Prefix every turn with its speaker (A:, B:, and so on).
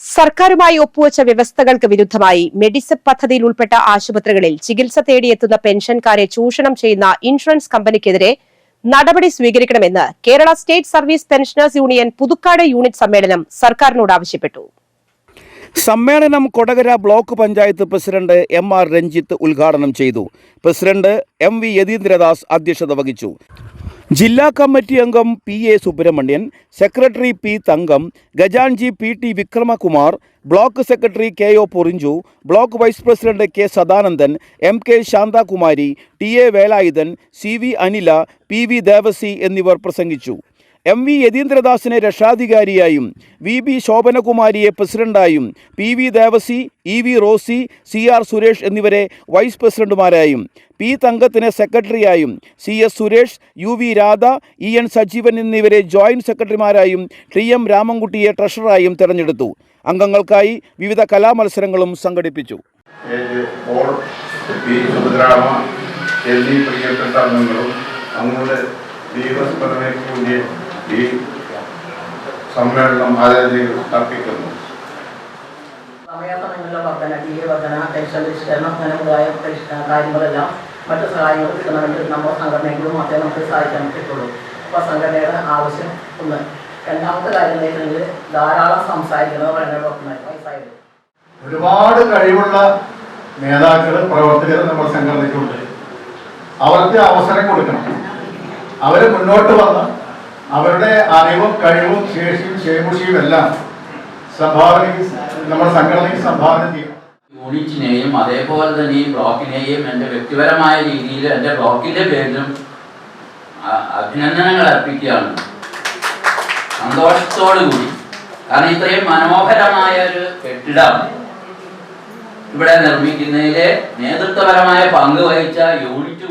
A: സർക്കാരുമായി ഒപ്പുവച്ച വ്യവസ്ഥകൾക്ക് വിരുദ്ധമായി മെഡിസെപ് പദ്ധതിയിൽ ഉൾപ്പെട്ട ആശുപത്രികളിൽ ചികിത്സ തേടിയെത്തുന്ന പെൻഷൻകാരെ ചൂഷണം ചെയ്യുന്ന ഇൻഷുറൻസ് കമ്പനിക്കെതിരെ നടപടി സ്വീകരിക്കണമെന്ന് Kerala state service pensioners union Puthukkad unit സമ്മേളനം സർക്കാരിനോട് ആവശ്യപ്പെട്ടു.
B: സമ്മേളനം Kodakara block panchayat president M R Ranjith ഉദ്ഘാടനം ചെയ്തു. പ്രസിഡന്റ് എം വി യതീന്ദ്രദാസ് അധ്യക്ഷത വഹിച്ചു. ജില്ലാ കമ്മിറ്റി അംഗം P A Subrahmanyan secretary P Thankam Gajanji P T Vikramakumar block secretary K O Porinju block vice president K Sadanandan M K Shanthakumari T A Velayudhan C V Anila P V Devasi എന്നിവർ പ്രസംഗിച്ചു. M V യതീന്ദ്രദാസിനെ രക്ഷാധികാരിയായും V B ശോഭനകുമാരിയെ പ്രസിഡന്റായും P V Devasi E V Rosi C R Suresh എന്നിവരെ vice പ്രസിഡന്റുമാരായും P തങ്കത്തിനെ സെക്രട്ടറിയായും C S Suresh U V Radha E N Sajeevan എന്നിവരെ joint സെക്രട്ടറിമാരായും ടി എം രാമൻകുട്ടിയെ ട്രഷററായും തെരഞ്ഞെടുത്തു. അംഗങ്ങൾക്കായി വിവിധ കലാമത്സരങ്ങളും സംഘടിപ്പിച്ചു.
C: എന്നീ പ്രിയപ്പെട്ട അംഗങ്ങളും അങ്ങയുടെ ദീപസ്മരണയ്ക്ക് വേണ്ടി ഈ സമ്മേളനം ആദരങ്ങൾ അർപ്പിക്കുന്നു
D: സമയാസമയങ്ങളിലെ വർധന ടി എ വർധന പെൻഷൻ പരിഷ്കരണം അങ്ങനെ മുതലായ പരിഷ്ക- കാര്യങ്ങളെല്ലാം മറ്റു സഹായങ്ങൾ കിട്ടണമെങ്കിൽ നമ്മുടെ സംഘടനകളും മാത്രമേ നമുക്ക് സഹായിക്കാൻ പറ്റുള്ളൂ അപ്പോൾ സംഘടനയുടെ ആവശ്യം ഒന്ന്. രണ്ടാമത്തെ കാര്യം എന്താ വെച്ചിട്ടുണ്ടെങ്കിൽ ധാരാളം സംസാരിക്കുന്നത് വളരെ വയസ്സായത്.
E: ഒരുപാട് കഴിവുള്ള നേതാക്കൾ പ്രവർത്തകർ നമ്മുടെ സംഘടനയ്ക്കുണ്ട്. അവർക്ക് അവസരം കൊടുക്കണം. അവർ മുന്നോട്ട് വന്ന് അവരുടെ അറിവും കഴിവും ശേഷിയും ശേമുഷിയും എല്ലാം സംഭാവനയ്ക്ക് നമ്മുടെ സംഘടനയ്ക്ക് സംഭാവന ചെയ്യും
F: യൂണിറ്റിനെയും അതേപോലെ തന്നെ ഈ ബ്ലോക്കിനെയും എന്റെ വ്യക്തിപരമായ രീതിയിൽ എന്റെ ബ്ലോക്കിന്റെ പേരിലും അഭിനന്ദനങ്ങൾ അർപ്പിക്കുകയാണ്. സന്തോഷത്തോടു കൂടി. കാരണം ഇത്രയും മനോഹരമായ ഒരു കെട്ടിടം ഇവിടെ നിർമ്മിക്കുന്നതിലെ നേതൃത്വപരമായ പങ്ക് വഹിച്ച യൂണിറ്റ്